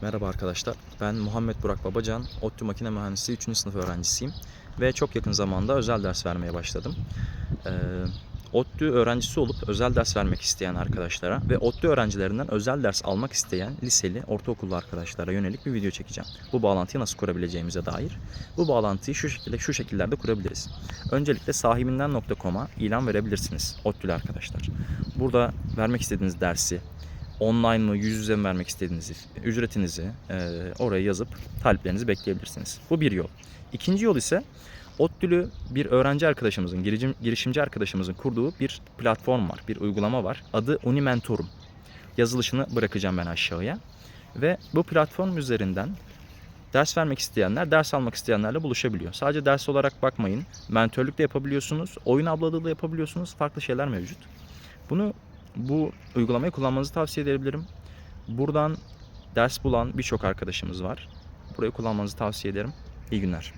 Merhaba arkadaşlar. Ben Muhammed Burak Babacan. ODTÜ Makine Mühendisliği 3. sınıf öğrencisiyim. Ve çok yakın zamanda özel ders vermeye başladım. Ee, ODTÜ öğrencisi olup özel ders vermek isteyen arkadaşlara ve ODTÜ öğrencilerinden özel ders almak isteyen liseli, ortaokullu arkadaşlara yönelik bir video çekeceğim. Bu bağlantıyı nasıl kurabileceğimize dair. Bu bağlantıyı şu şekilde şu şekillerde kurabiliriz. Öncelikle sahibinden.com'a ilan verebilirsiniz ODTÜ'lü arkadaşlar. Burada vermek istediğiniz dersi, online mı yüz yüze mi vermek istediğinizi, ücretinizi e, oraya yazıp taliplerinizi bekleyebilirsiniz. Bu bir yol. İkinci yol ise ODTÜ'lü bir öğrenci arkadaşımızın, girişim, girişimci arkadaşımızın kurduğu bir platform var, bir uygulama var. Adı Unimentorum. Yazılışını bırakacağım ben aşağıya. Ve bu platform üzerinden ders vermek isteyenler, ders almak isteyenlerle buluşabiliyor. Sadece ders olarak bakmayın. Mentörlük de yapabiliyorsunuz, oyun ablalığı da yapabiliyorsunuz. Farklı şeyler mevcut. Bunu bu uygulamayı kullanmanızı tavsiye edebilirim. Buradan ders bulan birçok arkadaşımız var. Burayı kullanmanızı tavsiye ederim. İyi günler.